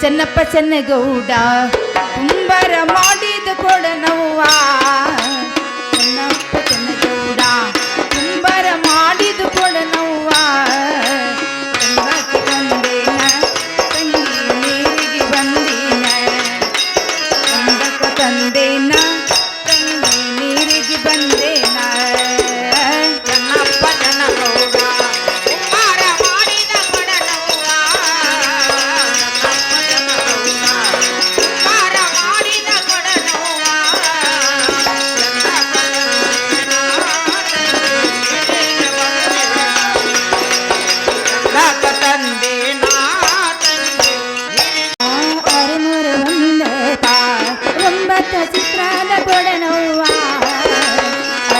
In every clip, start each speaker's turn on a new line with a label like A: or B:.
A: ಚೆನ್ನಪ್ಪ ಚೆನ್ನಗೌಡ ಕುಂಬರ ಮಾಡಿದ ಕೊಡನವ್ವ. ಚಿತ್ರದ ಕೊಡನವ್ವ.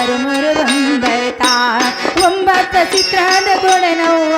A: ಅರುಮರು ಬಂದೈತಾ ಒಂಬತ್ತು ಚಿತ್ರದ ಕೊಡನವ್ವ.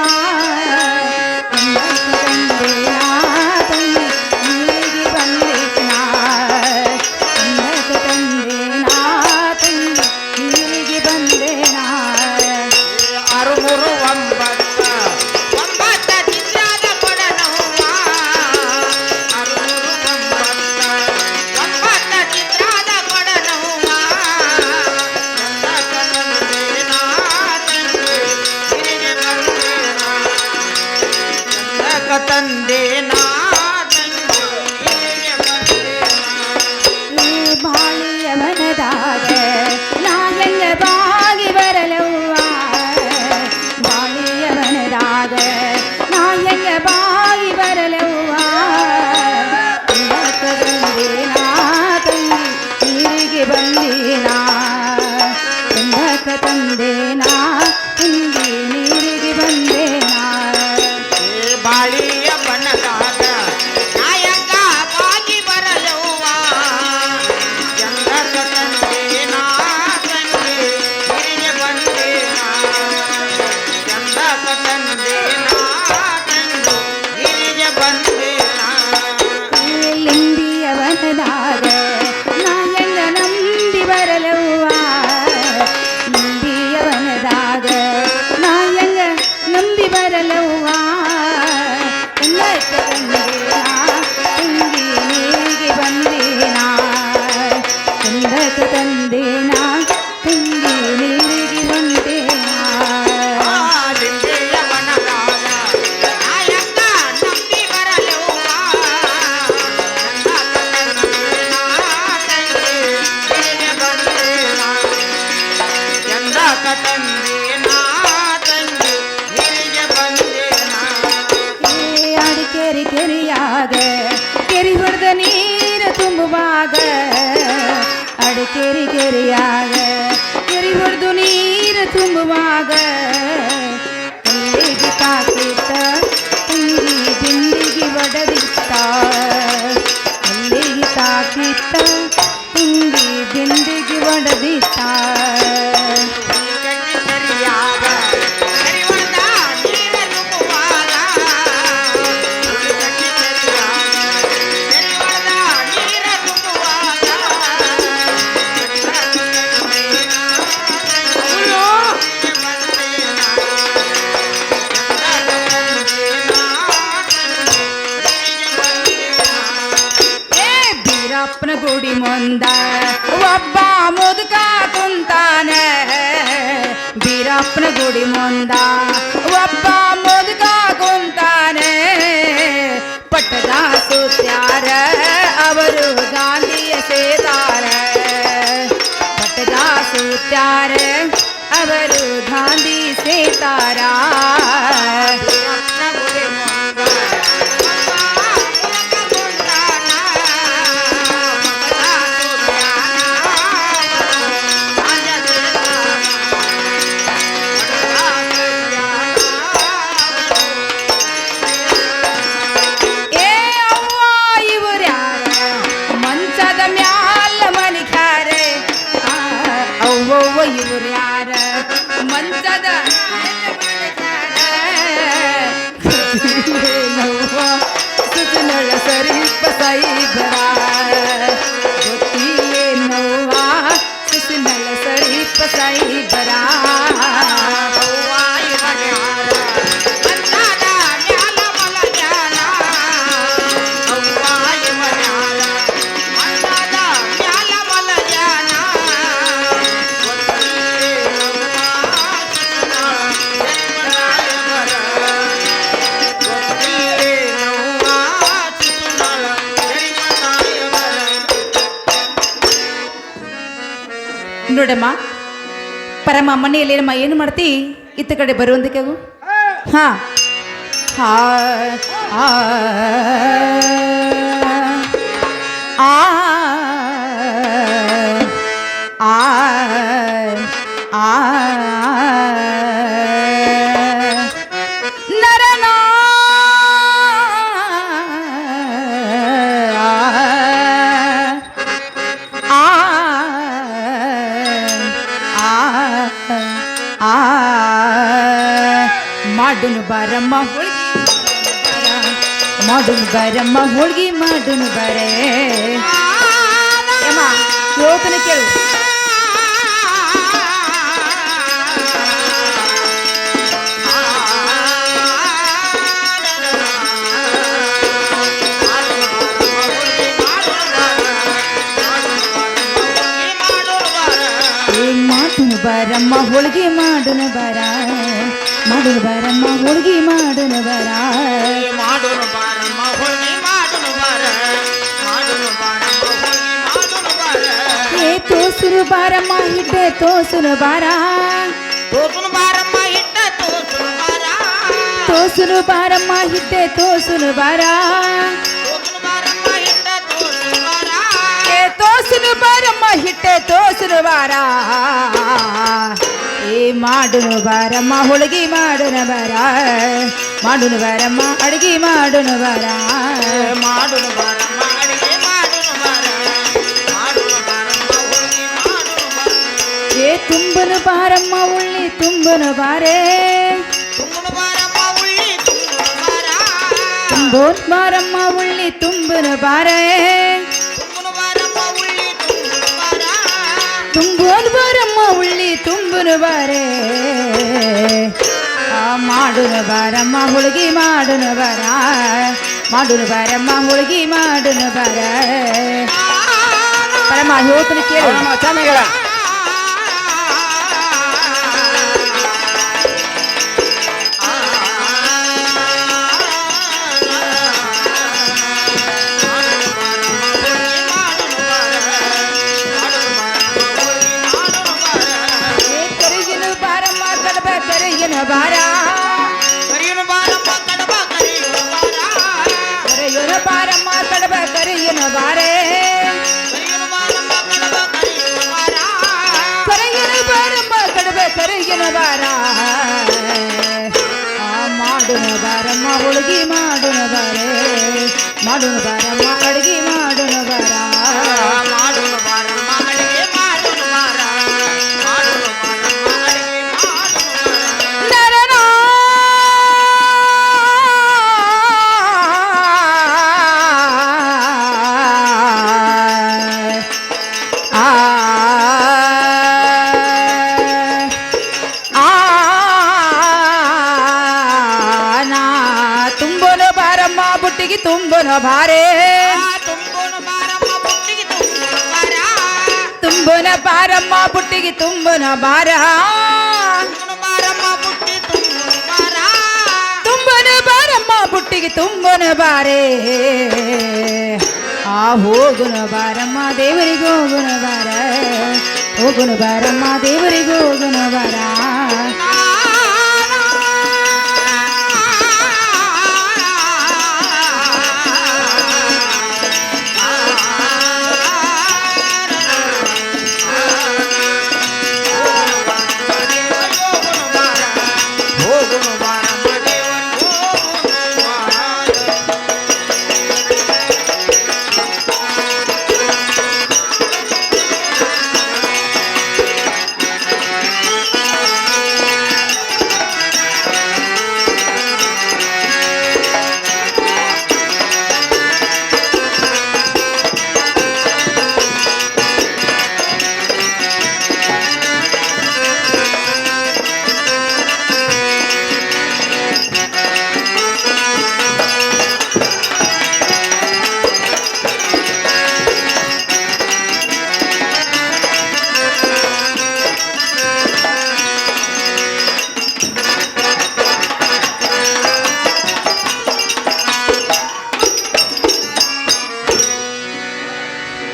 A: देता हिंदी जिंदगी वड़ देता प्यार अवरु धांधी से तारा। ನೋಡಮ್ಮ. ಪರಮ ಮನೆಯಲ್ಲಿ ಏನಮ್ಮ ಏನು ಮಾಡ್ತಿ? ಇತ್ತ ಕಡೆ ಬರುವಂದಕ್ಕೆ ಹಾ. ಆ. ಆ. ಮಾಡುನು ಬಾರಮ್ಮ ಹೋಳ್ಗಿ ಮಾಡುನು ಬಾರಮ್ಮ ಹೋಳ್ಗಿ ಮಾಡುನು ಬಾರೇ ಏಮ್ಮ ಯೋತನ ಕೇಳು ಏ ಮಾಡುನು ಬಾರಮ್ಮ ಹೋಳ್ಗಿ ಮಾಡುನು ಬಾರ ಮಾಡುನು ಬಾರಮ್ಮ ಹೋಳ್ಗಿ ಮಾಡುನು ಬಾರ
B: ಮಾಡುನು ಬಾರಮ್ಮ ಹೋಳ್ಗಿ ಮಾಡುನು ಬಾರ ಮಾಡುನು ಬಾರಮ್ಮ ಹೋಳ್ಗಿ ಮಾಡುನು ಬಾರ
A: ಏ ತೋಸುರು ಬಾರಮ್ಮ ಹಿಡ್ಡೆ ತೋಸುರು ಬಾರ
B: ತೋಸುನು ಬಾರಮ್ಮ ಹಿಟ್ಟ ತೋಸುನು ಬಾರ
A: ತೋಸುರು ಬಾರಮ್ಮ ಹಿಡ್ಡೆ ತೋಸುರು ಬಾರ
B: ತೋಸುನು ಬಾರಮ್ಮ ಹಿಟ್ಟ ತೋಸುನು ಬಾರ
A: ಏ ತೋಸುರು ಬಾರಮ್ಮ ಹಿಟ್ಟೆ ತೋಸುರು ಬಾರ ಏ ಮಾಡುನು ಬಾರಮ್ಮ ಹೋಳಿಗೆ ಮಾಡುನ ಬಾರ ಮಾಡುನು ಬಾರಮ್ಮ ಅಡಿಗೆ ಮಾಡುನು ಬಾರ
B: ಮಾಡುನು ಬಾರಮ್ಮ ಅಡಿಗೆ ಮಾಡುನು ಬಾರ ಮಾಡುನು ಬಾರಮ್ಮ ಹೋಳ್ಗಿ ಮಾಡುನು ಬಾರ
A: ಏ ತುಂಬನು ಬಾರಮ್ಮ ಉಳ್ಳಿ ತುಂಬನು ಬಾರೇ
B: ತುಂಬುನು ಬಾರಮ್ಮ ಉಳ್ಳಿ ತುಂಬುನು ಬಾರ
A: ತುಂಬೋನ್ ಬಾರಮ್ಮ ಉಳ್ಳಿ ತುಂಬನು ಬಾರೇ ಆ ಮಾಡುನು ಬಾರಮ್ಮ ಹುಡುಗಿ ಮಾಡುನು ಬಾರ ಮಾಡುನು ಬಾರಮ್ಮ ಹುಡುಗಿ ಮಾಡುನು ಬಾರ ಪರಮ ಹೇಳ್ತಾನ ಕೇಳು
B: ಚೆನ್ನಾಗಿಲ್ಲ
A: ಕರಿಗಿನ ಬಾರ ಕರೆಯೋನ ಬಾರಮ್ಮ ಕಡಬ ಕರಿಗಿನ ಬಾರೇ ಕರಗಿನ ಬಾರಮ್ಮ ಕಡಬೆ ಕರಗಿನ ಬಾರ ಆ ಮಾಡುನ ಬಾರಮ್ಮ ಹುಡುಗಿ ಮಾಡುನ ಬಾರೆ ಮಾಡುನ ಬಾರಮ್ಮ ಅಡುಗೆ ತುಂಬೋನ ತುಂಬುನ ಪಾರಮ್ಮ ಬಾರಮ್ಮ ಬುಟ್ಟಿಗೆ ತುಂಬುನ ಬಾರ. ತುಂಬನ ಬಾರಮ್ಮ ಬುಟ್ಟಿಗೆ ತುಂಬುನ ಬಾರೆ. ಆ ಹೋಗುನ ಬಾರಮ್ಮ ದೇವರಿಗೆ ಹೋಗುನ ಬಾರ. ಹೋಗುನ ಬಾರಮ್ಮ ದೇವರಿಗೆ ಹೋಗುನ ಬಾರ.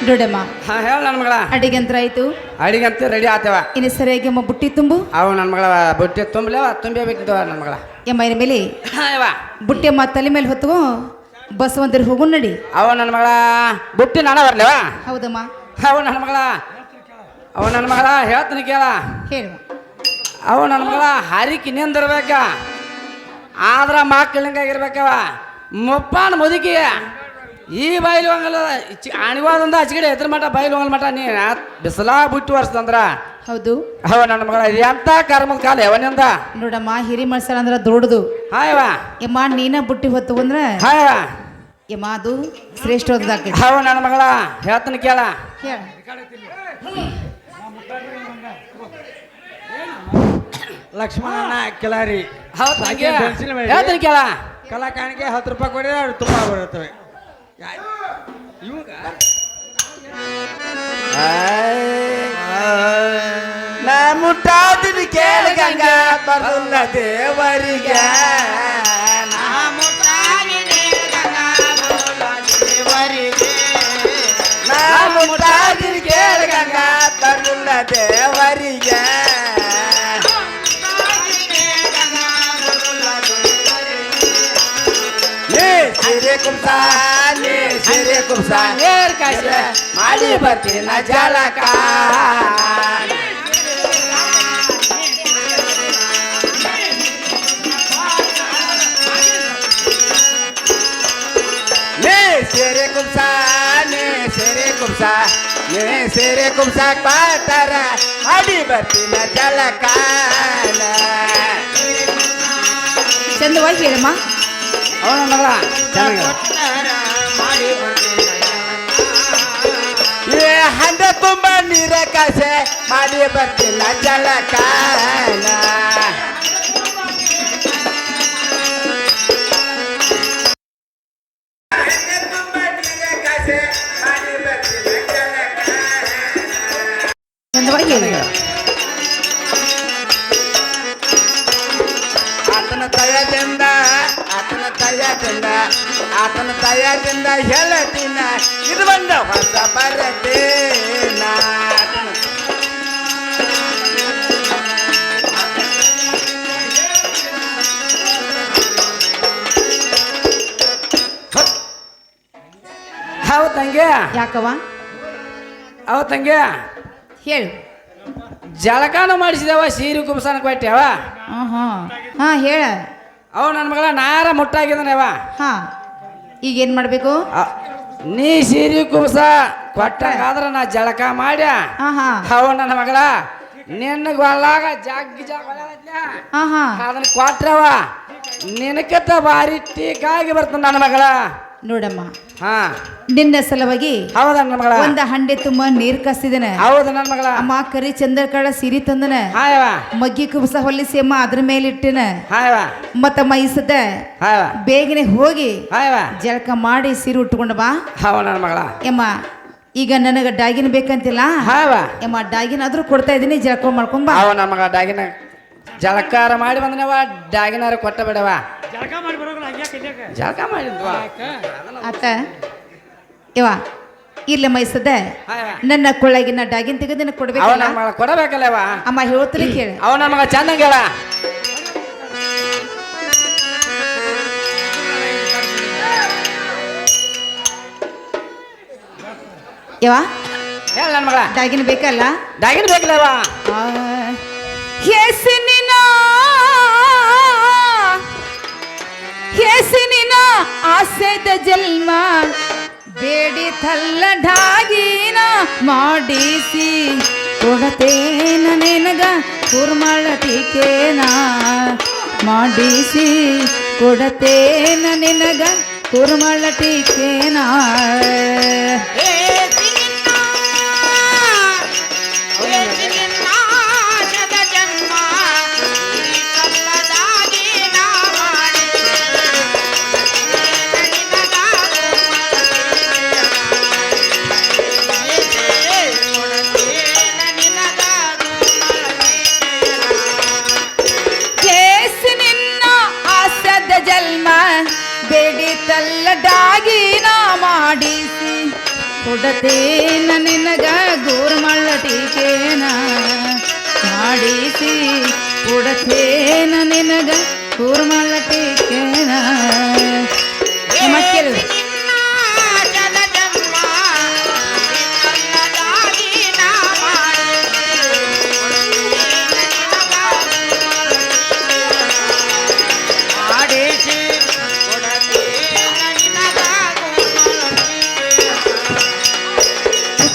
A: ನೋಡಮ್ಮ.
C: ಹಾ ಹೇಳ ನನ್ನ ಮಗಳ.
A: ಅಡಿಗೆಂತ್ರ ಆಯ್ತು.
C: ಅಡಿಗೆ ಅಂತ ರೆಡಿ ಆತವ.
A: ಇನ್ನು ಸರಿಯಾಗಿ ಅಮ್ಮ ಬುಟ್ಟಿ ತುಂಬು.
C: ಅವ ನನ್ನ ಮಗಳ ಬುಟ್ಟಿ ತುಂಬಲೇವ ತುಂಬೇ ಬೇಕಿದ್ದವ ನನ್ನ ಮಗಳ.
A: ಎಮ್ಮ ಇನ್ ಮೇಲೆ. ಬುಟ್ಟಿ ಅಮ್ಮ ತಲೆ ಮೇಲೆ ಹೊತ್ತು ಬಸವಂತರು ಹೋಗು ನಡಿ.
C: ಅವ ನನ್ನ ಮಗಳ ಬುಟ್ಟಿ ನಾನು ಬರ್ಲೇವ?
A: ಹೌದಮ್ಮ.
C: ಅವ ನನ್ನ ಮಗಳ. ಅವ ನನ್ನ ಮಗಳ ಹೇಳ್ತೀನಿ ಕೇಳ.
A: ಹೇಳುವ
C: ಅವ ನನ್ನ ಮಗಳ ಹರಿಕಿ ನಿಂದಿರ್ಬೇಕ ಆದ್ರ ಮಕ್ಕಳಿಂಗಾಗಿರ್ಬೇಕವ ಮುಪ್ಪಾನ ಮುದುಕಿ ಈ ಬಾಯಿಲು ಹಂಗಲ್ಲ. ಅಣಿವಾದಂದ ಹಚ್ಚಿಗಡೆ ಎದ್ರ ಮಠ ಬಾಯಿಲು ಹಂಗಲ್ ಮಠ. ನೀ ಬಿಸಿಲಾ ಬಿಟ್ಟು ವರ್ಷದಂದ್ರ
A: ಹೌದು.
C: ಅವ ನನ್ನ ಮಗಳ ಎಂತ ಕರ್ಮದ ಕಾಲ ಯಾವನಿಂದ
A: ನೋಡಮ್ಮ ಹಿರಿ ಮಳ್ಸಳ ಅಂದ್ರ ದೊಡ್ಡದು.
C: ಹಾಯವ
A: ಯಮ್ಮ ನೀನ ಬುಟ್ಟಿ ಹೊತ್ತು ಅಂದ್ರ?
C: ಹಾಯವ
A: ಯಮ್ಮ ಅದು ಶ್ರೇಷ್ಠವಾದದಾಕೈತಿ
C: ಅವ ನನ್ನ ಮಗಳ. ಹೇಳ್ತನ ಕೇಳ.
D: ಲಕ್ಷ್ಮಣ ಕೆಲಾರಿ
C: ಹೇಳ್ತೀನಿ ಕೇಳ.
D: ಕಲಾ ಕಾಣಿಕೆ ಹತ್ತು ರೂಪಾಯಿ ಕೊಡಿ ತುಂಬ ಬರುತ್ತವೆ. இவங்க முட்டாதுன்னு கேளுங்க பரல தேவரிக முட்டாதுன்னு கேளுங்க பரல தேவரிக கும்சா ದೇವರಿಗೆ ನೀ ಸಿರೆ ಕುಂಸ ನೀ ಸಿರೆ ಕುಂಸ
C: ಏರ್ ಕಾಯ್ಸ.
D: ಮಾಡಿ ಬರ್ತೀನ ಜಲಕ ನೀ ಸೇರೆ ಕುಂಸ ನೀ ಸೇರೆ ಕುಂಸ ನೀ ಸೇರೆ ಕುಂಸ ಪಾತರ ಮಾಡಿ ಬರ್ತೀನ ಜಲಕ
A: ಚಂದವಾಗಿ ಹೇಳಮ್ಮ
C: ಅವ ನನ್ನ ಮಗಳ ಚೆನ್ನಾಗಿ
D: ನೀರ ಕಾಸೆ ಮಾಡಿ ಬರ್ತಿಲ್ಲ ಜಲಕಾಲ
C: ತಂಗಿ
A: ಯಾಕವ್ವ?
C: ಅವ ತಂಗಿ
A: ಹೇಳು.
C: ಜಳಕಾನ ಮಾಡಿಸಿದವ ಸೀರೆ ಕುಬ್ಸನ ಕೊಟ್ಟೆವ?
A: ಹಾಂ ಹ್ಞೂ ಹಾಂ ಹೇಳ.
C: ಅವ ನನ್ನ ಮಗಳ ನಾರ ಮುಟ್ಟಾಗಿದ್ದಾನವ?
A: ಹಾಂ. ಈಗ ಏನು ಮಾಡಬೇಕು
C: ನೀ ಸೀರೆ ಕುಬ್ಸ ಕೊಟ್ಟಂಗಾದ್ರ ನಾ ಜಳಕ ಮಾಡ್ಯ.
A: ಹಾಂ ಹಾಂ
C: ಅವ ನನ್ನ ಮಗಳ ನಿನ್ನ ಗೊಲ್ಲಾಗ ಜಗ್ಗಿ ಜಾಗ
A: ಹಾಂ ಹಾಂ
C: ಅದನ್ನ ಕೊಟ್ರವ. ನಿನಕತ್ತ ಭಾರಿ ಟೀಕಾಗಿ ಬರ್ತಾನ ನನ್ನ ಮಗಳ.
A: ನೋಡಮ್ಮ.
C: ಹಾ.
A: ನಿನ್ನ ಸಲುವಾಗಿ
C: ಹೌದ ನನ್ನ ಮಗಳ?
A: ಒಂದ ಹಂಡೆ ತುಂಬಾ ನೀರ್ ಕಸಿದನ.
C: ಹೌದು ನನ್ನ ಮಗಳ.
A: ಅಮ್ಮ ಕರಿ ಚಂದ್ರಕಾಳ ಸಿರಿ ತಂದನ.
C: ಹಾಯವ
A: ಮಗ್ಗಿ ಕುಬಸ ಹೊಲಿಸಿ ಅಮ್ಮ ಅದ್ರ ಮೇಲೆ ಇಟ್ಟಿನ.
C: ಹಾಯವ
A: ಮತ್ತ ಮೈಸದ
C: ಹಾಯವ
A: ಬೇಗನೆ ಹೋಗಿ
C: ಹಾಯವ
A: ಜಳಕ ಮಾಡಿ ಸೀರೆ ಉಟ್ಕೊಂಡು ಬಾ.
C: ನನ್ನ ಮಗಳ.
A: ಯಮ್ಮ ಈಗ ನನಗೆ ಡಾಗಿನ ಬೇಕಂತಿಲ್ಲ?
C: ಹಾಯವ
A: ಯಮ್ಮ ಡಾಗಿನ ಆದ್ರೂ ಕೊಡ್ತಾ ಇದೀನಿ ಜಳಕ ಮಾಡ್ಕೊಂಡ್ ಬಾ.
C: ಅವ ನಮ್ಮ ಮಗ ಡಾಗಿನ ಜಳಕಾರ ಮಾಡಿ ಬಂದನವ ಡಾಗಿನಾರ ಕೊಟ್ಟ ಬಿಡವ ಜಳಕ ಮಾಡಿದ್ವಾ?
A: ಆತ ಇವ ಇಲ್ಲ ಮೈಸದ ನನ್ನ ಕೊಳ್ಳಗಿನ ಡಾಗಿನ್ ತೆಗೆದು
C: ಕೊಡ್ಬೇಕು
A: ಕೊಡಬೇಕಲ್ಲ?
C: ಕೊಡಬೇಕಲ್ಲವ
A: ಅಮ್ಮ ಹೇಳ್ತೀನಿ ಕೇಳಿ.
C: ಅವ ನಮಗ ಮಗ ಚಂದಂಗ ಹೇಳ.
A: ಯವ
C: ಹೇಳ ನನ್ನ ಮಗಳ
A: ಡಾಗಿನ ಬೇಕಲ್ಲ?
C: ಡಾಗಿನ ಬೇಕಲ್ಲವ
A: ಹೆಸನಿನ ಹೆಸನಿನ ಆಸೆದ ಜನ್ಮ ಬೇಡಿ ಢಾಗಿನ ಮಾಡಿಸಿ. ಕೊಡತೇನ ನಿನಗ ಕುರ್ಮಳ ಟೀಕೇನ ಮಾಡಿಸಿ. ಕೊಡತೇನ ನಿನಗ ಕುರ್ಮಳ ಟೀಕೇನ.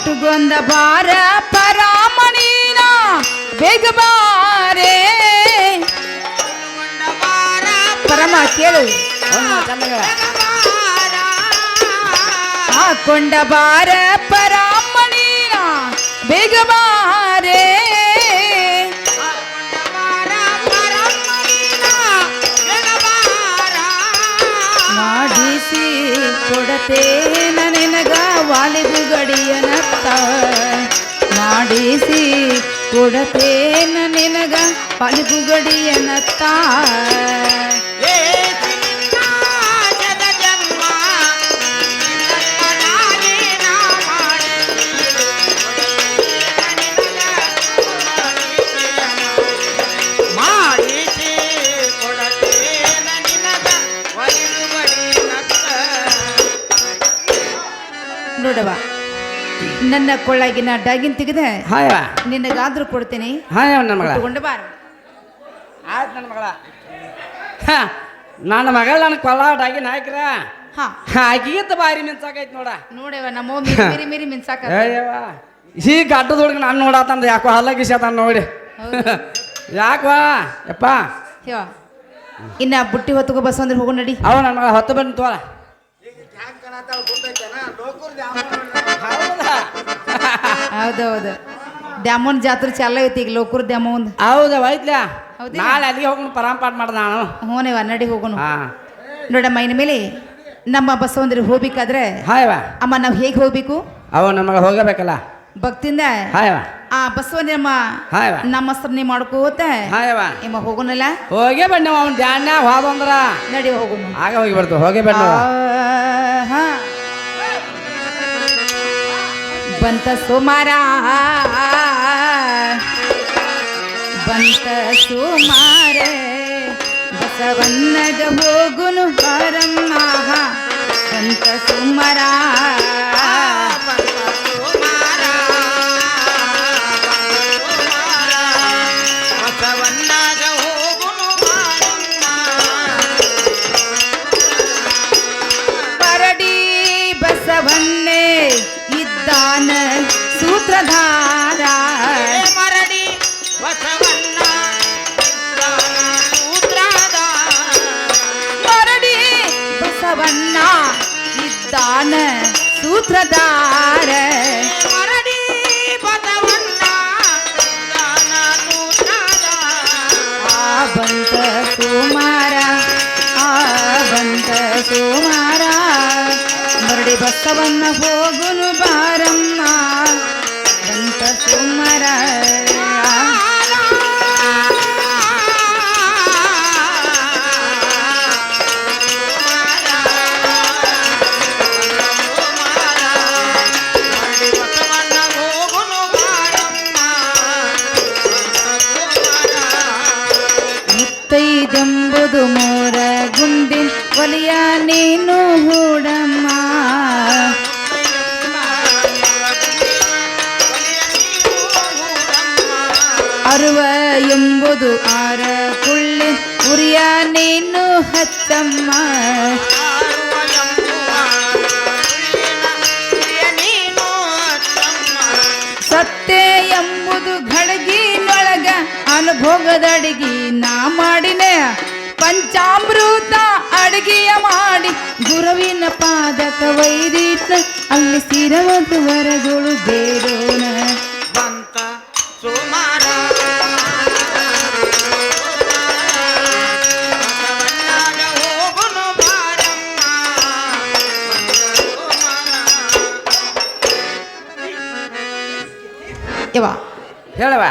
A: ಹುಟ್ಟುಗೊಂದ ಬಾರ ಪರಾಮಣೀನ ಬೇಗ ಬಾರೆ ಪರಮ ಕೇಳು
C: ಅವ್ನು ಚೆನ್ನಾಗ
A: ಹಾಕೊಂಡ ಬಾರ ಪರಾಮಣೀನ ಬೇಗ ಬಾರೆ ಮಾಡಿಸಿ ಕೊಡತೇನ ನಿನಗ ವಾಲಿದು ಗಡಿಯನತ್ತ ಮಾಡಿಸಿ ಕೊಡತೇನ ನಿನಗ ವಾಲಿದು ನನ್ನ ಕೊಳ್ಳಾಗಿನ ಡಾಗಿನ್ ತೆಗೆದೆ.
C: ಹಾಯವ
A: ನಿನಗಾದ್ರೂ ಕೊಡ್ತೀನಿ.
C: ಹಾಯವ ನನ್ನ ಮಗಳ.
A: ತಗೊಂಡು ಬಾರ.
C: ಆಯ್ತು ನನ್ನ ಮಗಳ. ಹ, ನನ್ನ ಮಗಳ ನನ್ನ ಕೊಲ್ಲಾಟಾಗಿ ನಾಯ್ಕ್ರ
A: ಹಾ.
C: ಆಕಿಗಿಂತ ಬಾರಿ ಮಿಂಚಾಕೈತಿ ನೋಡ.
A: ನೋಡವ ನಮ್ಮ ಮಿರಿ ಮಿರಿ ಮಿಂಚಾಕ
C: ಅಯ್ಯವ್ವ ಈ ಗಡ್ಡದೊಳಗೆ ನಾನು ನೋಡತ್ತಂದ ಯಾಕೋ ಹಲ್ಲಗಿಸ್ಯಾತಾನ ನೋಡಿ. ಯಾಕವಾ ಯಪ್ಪ.
A: ಇನ್ನ ಬುಟ್ಟಿ ಹೊತ್ತು ಬಸ್ ಅಂದ್ರೆ ಹೋಗು ನಡಿ.
C: ಅವ ನನ್ನ ಮಗಳ ಹೊತ್ತು ಬಂದು ತೋಳ. ಹೌದಾ?
A: ಹೌದೌದು. ದ್ಯಾಮನ್ ಜಾತ್ರೆ ಚಲ್ಲ ಐತಿ ಈಗ ಲೋಕೂರ್ ದ್ಯಾಮೋನ್
C: ಹೌದ
A: ಹೋಯ್ತ್ಲ?
C: ನಾಳೆ ಅಲ್ಲಿಗೆ ಹೋಗೋಣ ಪರಂಪಾಟ್ ಮಾಡ್ದ ನಾನು.
A: ಹ್ಞೂನೇವ ನಡಿ ಹೋಗೋಣ.
C: ಹಾ.
A: ನೋಡಮ್ಮ ಇನ್ನು ಮೇಲೆ ನಮ್ಮ ಬಸವಂದ್ರೆ ಹೋಗ್ಬೇಕಾದ್ರೆ
C: ಹಾಯವ
A: ಅಮ್ಮ ನಾವು ಹೇಗೆ ಹೋಗ್ಬೇಕು?
C: ಅವ ನಮ್ಮ ಮಗಳ ಹೋಗಬೇಕಲ್ಲ.
A: ಭಕ್ತಿಂದ
C: ಹಾಯವ
A: ಆ ಬಸವನಮ್ಮ
C: ಹಾಯವ
A: ನೀ ಮಾಡ್ಕೋತ
C: ಹಾಯವ
A: ನಿಮ್ಮ ಹೋಗೋಣಲ್ಲ?
C: ಹೋಗೇ ಬಣ್ಣ ಅವ್ನು ಧ್ಯಾನ್ಯಾಗ ಹೋದಂದ್ರ
A: ನಡಿ ಹೋಗೋಣ.
C: ಆಗ ಹೋಗಿ ಬರ್ತು ಹೋಗೇ ಬಣ್ಣ
A: ಆಹಾ. ಬಂತ ಸುಮಾರ. ಬಂತ ಸುಮಾರ. ಬಸವನ್ನಗ ಹೋಗುನು ಬಾರಮ್ಮ ಬಂತ ಸುಮಾರ.
D: ಬಸವಣ್ಣಗ ಹೋಗುನು ಬಾರಮ್ಮ.
A: ಪರಡಿ ಬಸವನ್ನೇ ಇದ್ದಾನ ಸೂತ್ರಧಾರ
D: ಮರಡಿ ಬಸವಣ್ಣ.
A: ಮರಡಿ ಬಸವಣ್ಣ ಇದ್ದಾನ ಸೂತ್ರಧಾರ
D: ಮರಡಿ ಬಸವಣ್ಣ.
A: ಆ ಬಂತ ಸುಮಾರ ಆ ಬಂತ ಸುಮಾರ ಮರಡಿ ಬಸವನ್ನ ಹೋಗುನು ಎಂಬುದು ಆರ ಕುಳ್ಳಿ ಉರಿಯ ನೀನು ಹತ್ತಮ್ಮ. ಸತ್ತೆ ಎಂಬುದು ಘಡಗಿನೊಳಗ ಅನುಭೋಗದ ಅಡಿಗೆ ನಾ ಮಾಡಿನೆ. ಪಂಚಾಮೃತ ಅಡಿಗೆಯ ಮಾಡಿ ಗುರುವಿನ ಪಾದಕ ವೈದಿತ ಅಲ್ಲಿ ಸ್ಥಿರವಾದ ವರಗಳು ಬೇರೋಣ
C: ಹೇಳವ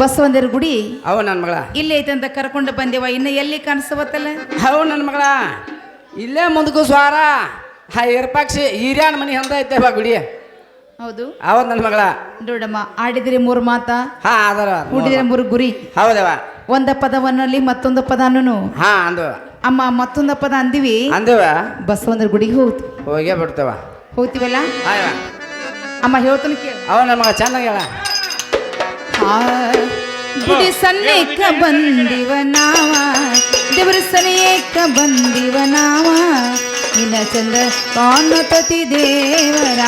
A: ಬಸವಂದಿರ ಗುಡಿ?
C: ಅವ ನನ್ನ ಮಗಳ.
A: ಇಲ್ಲೇ ಐತಂತ ಕರ್ಕೊಂಡು ಬಂದೇವ ಇನ್ನು ಎಲ್ಲಿ ಕಾಣಿಸ್ತವತ್ತಲ್ಲ?
C: ಹೌ ನನ್ನ ಮಗಳ. ಇಲ್ಲೇ ಮುಂದಕ್ಕೂ ಸ್ವಾರ. ಹಾ ಇರ್ಪಾಕ್ಷಿ ಹೀರ್ಯಾನ ಮನೆ ಹಂದ ಐತೆ ಗುಡಿ.
A: ಹೌದು.
C: ಅವ ನನ್ನ ಮಗಳ.
A: ನೋಡಮ್ಮ ಆಡಿದ್ರೆ ಮೂರು ಮಾತ?
C: ಹಾ ಅದರ
A: ಕುಡಿದ್ರೆ ಮೂರು ಗುರಿ.
C: ಹೌದವ
A: ಒಂದ ಪದವನ್ನಲ್ಲಿ ಮತ್ತೊಂದು ಪದನೂ
C: ಹಾ ಅಂದವ.
A: ಅಮ್ಮ ಮತ್ತೊಂದು ಪದ ಅಂದಿವಿ?
C: ಅಂದವ.
A: ಬಸವಂದ್ರ ಗುಡಿಗೆ ಹೋಗ್ತು
C: ಹೋಗೇ ಬಿಡ್ತವ
A: ಹೋಗ್ತೀವಲ್ಲ? ಅಮ್ಮ ಹೇಳ್ತಾನೆ ಕೇಳ.
C: ಅವ ನನ್ನ ಮಗ ಚೆನ್ನಾಗಿ ಹೇಳ.
A: ಆ, ಗುಡಿ ಸನ್ನೇಕ ಬಂದಿವ ನಾವ. ದೇವರ ಸನೇಕ ಬಂದಿವ ನಾವ. ನಿನ್ನ ಚಂದ ಕಾಣತತಿ ದೇವರ.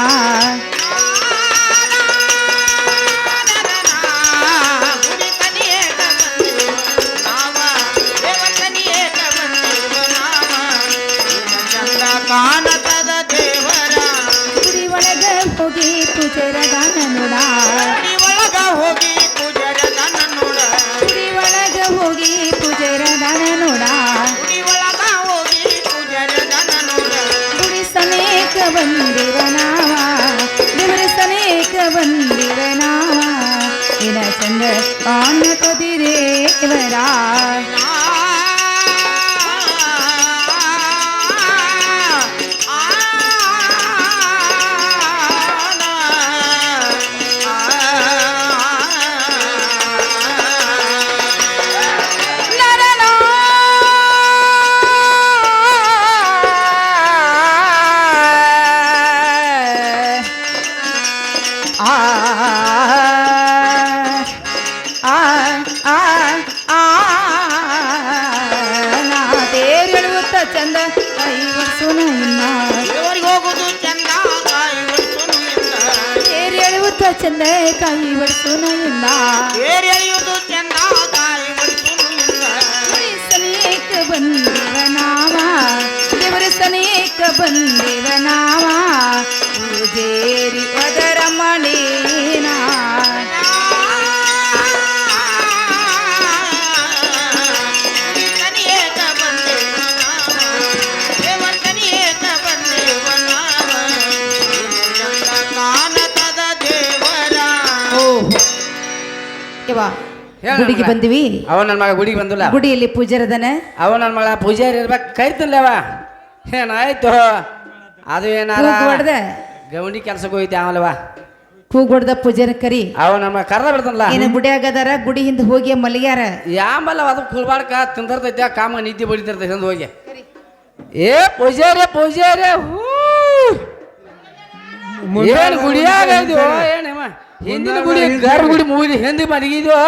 A: ನಿನ್ನ ಚಂದ ಗುಡಿಗೆ. ಬಂದಿವಿ.
C: ಅವ ನನ್ನ ಮಗ ಗುಡಿಗೆ ಬಂದಿಲ್ಲ.
A: ಗುಡಿಯಲ್ಲಿ ಪೂಜಾರದನ.
C: ಅವ ನನ್ನ ಮಗ ಪೂಜಾರಿ ಇರ್ಬೇಕು ಕರಿತಿಲ್ಲವ ಏನಾಯ್ತು? ಅದು ಏನಾರ ಗೌಂಡಿ ಕೆಲ್ಸಕ್ಕೆ ಹೋಯ್ತು ಆಮಲವ.
A: ಕೂಗ್ ಹೊಡ್ದ ಪೂಜಾರ ಕರಿ.
C: ಅವ ನಮ್ಮ ಕರ್ದ ಬಿಡ್ತಾನಲ್ಲ.
A: ಏನ ಗುಡಿ ಆಗದಾರ ಗುಡಿ ಹಿಂದೆ ಹೋಗಿ ಮಲಗ್ಯಾರ.
C: ಯಾಂಬಲ್ಲ ಅದು ಕುಲ್ಬಾಡ್ಕ ತಿಂದಿರ್ತೈತೆ ಕಾಮ ನಿದ್ದೆ ಬಡಿತಿರ್ತೈತೆ ಹಿಂದೆ ಹೋಗಿ. ಏ ಪೂಜಾರಿ ಪೂಜಾರಿ ಹೂ. ಏನ್ ಗುಡಿಯಾಗ ಏನಮ್ಮ ಹಿಂದಿನ ಗುಡಿ ಗರ್ ಗುಡಿ. ಮುಗಿದು ಹಿಂದೆ ಮಲಗಿದ್ಯೋ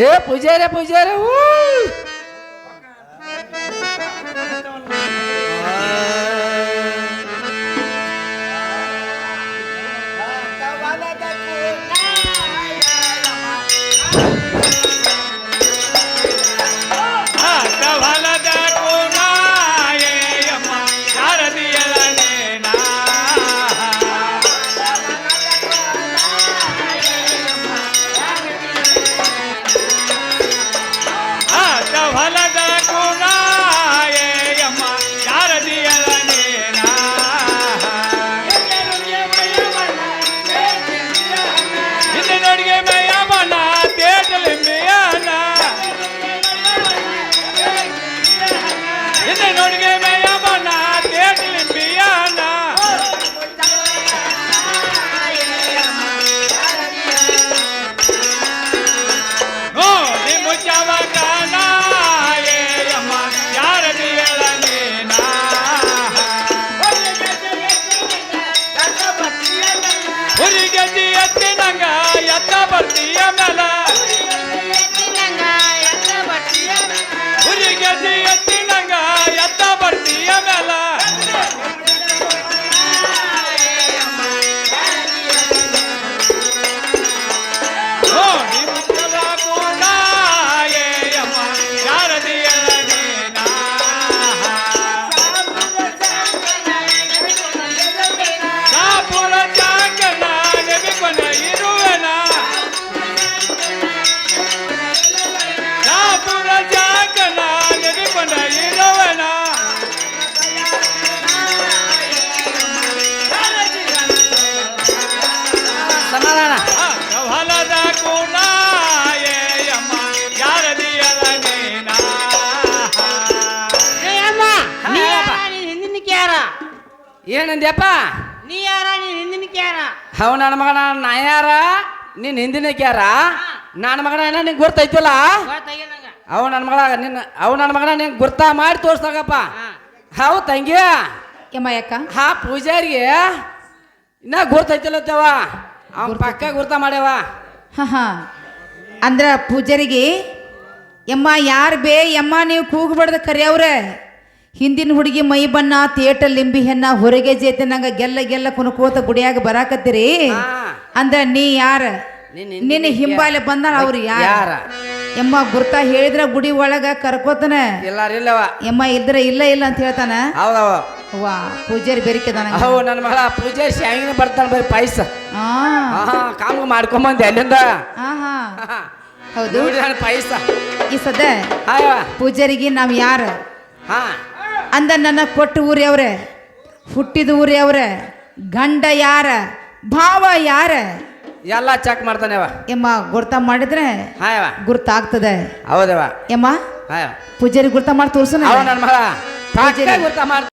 C: ಏ ಪೂಜಾರಿ ಪೂಜಾರಿ ಹೂ ಏನಂದ್ಯಪ್ಪ?
B: ನೀ ಯಾರ? ನೀ ಹಿಂದಿನ ಕ್ಯಾರ?
C: ಹೌ ನನ್ನ ಮಗನ. ನಾ ಯಾರ? ನಿನ್ನ ಹಿಂದಿನ ಕ್ಯಾರ? ನನ್ನ ಮಗನ ಏನ ನಿಂಗೆ
B: ನಂಗ.
C: ಅವ ನನ್ನ ಮಗಳ ನಿನ್ನ ಅವ ನನ್ನ ಮಗನ ನಿಂಗೆ ಗುರ್ತ ಮಾಡಿ ತೋರ್ಸ್ತಾಗಪ್ಪ ಹೌ. ತಂಗಿ.
A: ಯಮ್ಮ ಯಾಕ
C: ಹಾ ಪೂಜಾರಿಗೆ. ಇನ್ನ ಗುರ್ತೈತಿಲ್ಲತ್ತವ ಅವನ ಪಕ್ಕ ಗುರ್ತ ಮಾಡ್ಯವ.
A: ಹಾ ಹಾ. ಅಂದ್ರ ಪೂಜಾರಿಗೆ ಯಮ್ಮ ಯಾರು ಬೇ ಯಮ್ಮ ನೀವು ಕೂಗಬಾರ್ದು ಕರಿಯವ್ರೆ. ಹಿಂದಿನ ಹುಡುಗಿ ಮೈ ಬಣ್ಣ ತೇಟ ಲಿಂಬಿ ಹೆಣ್ಣ ಹೊರಗೆ ಜೇತೆ ನಂಗ ಗೆಲ್ಲ ಗೆಲ್ಲ ಕುನ್ಕೋತ ಗುಡಿಯಾಗ ಬರಾಕತ್ತೀರಿ. ಅಂದ್ರ ನೀ ಯಾರ?
C: ನಿನ್ನ
A: ಹಿಂಬಾಲೆ ಬಂದ ಅವ್ರು ಯಾರ?
C: ಎಮ್ಮ
A: ಯಮ್ಮ ಗುರ್ತ ಹೇಳಿದ್ರ ಗುಡಿ ಒಳಗ ಕರ್ಕೋತಾನ? ಎಮ್ಮ ಇಲ್ದ್ರ ಇಲ್ಲ ಇಲ್ಲ ಅಂತ ಹೇಳ್ತಾನ? ವಾ ಪೂಜಾರಿ ಬೆರಿಕೆದಾನ
C: ಅವು ನನ್ನ ಮಗಳ ಪೂಜಾರಿ ಶಾವಿನ ಬರ್ತಾನೆ ಬರೀ ಪಾಯಸ. ಕಾಮ ಮಾಡ್ಕೊಂಬಂದೆ ಅಲ್ಲಿಂದ.
A: ಹೌದು.
C: ಪಾಯಸ.
A: ಈ
C: ಸದ್ಯ
A: ಪೂಜಾರಿಗೆ ನಾವು ಯಾರು?
C: ಹಾ.
A: ಅಂದ ನನ್ನ ಕೊಟ್ಟು ಊರಿಯವ್ರೆ ಹುಟ್ಟಿದ ಊರಿಯವ್ರೆ ಗಂಡ ಯಾರ ಭಾವ ಯಾರ?
C: ಎಲ್ಲ ಚೆಕ್ ಮಾಡ್ತಾನೆ ಅವ
A: ಎಮ್ಮ ಗುರ್ತ ಮಾಡಿದ್ರೆ ಗುರ್ತಾಗ್ತದೆ.
C: ಹೌದವ
A: ಎಮ್ಮ ಪೂಜಾರಿ ಗುರ್ತ ಮಾಡಿ.
C: ಗುರ್ತ ಮಾಡ್ತಾನೆ